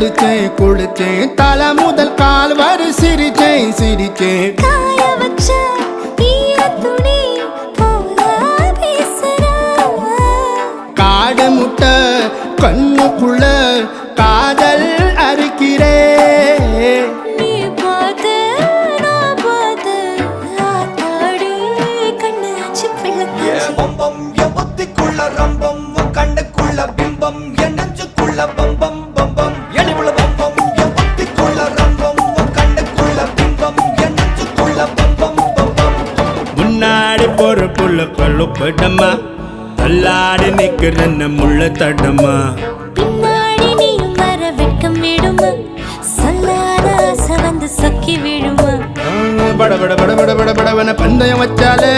குளிச்சேன் குளிச்சேன் தலை முதல் கால் வரை சிரிச்சேன் சிரிச்சேன். காடு முட்டை கண்ணுக்குள்ள காதல் அறுக்கிறே. பம்பம் என் புத்திக்குள்ள ரம்பம் கண்ணுக்குள்ள பிம்பம் என் நெஞ்சுக்குள்ள பம்பம் போற புள்ள கழுப்படமா தள்ளாடி நிக்கிற முள்ள தடமா பின்னாடி நீயும் வர வெட்கம் விடுமா சொல்லாத ஆசை வந்து சொக்கி விழுமா பட பட பட பட பட படவன பந்தயம் வச்சாலே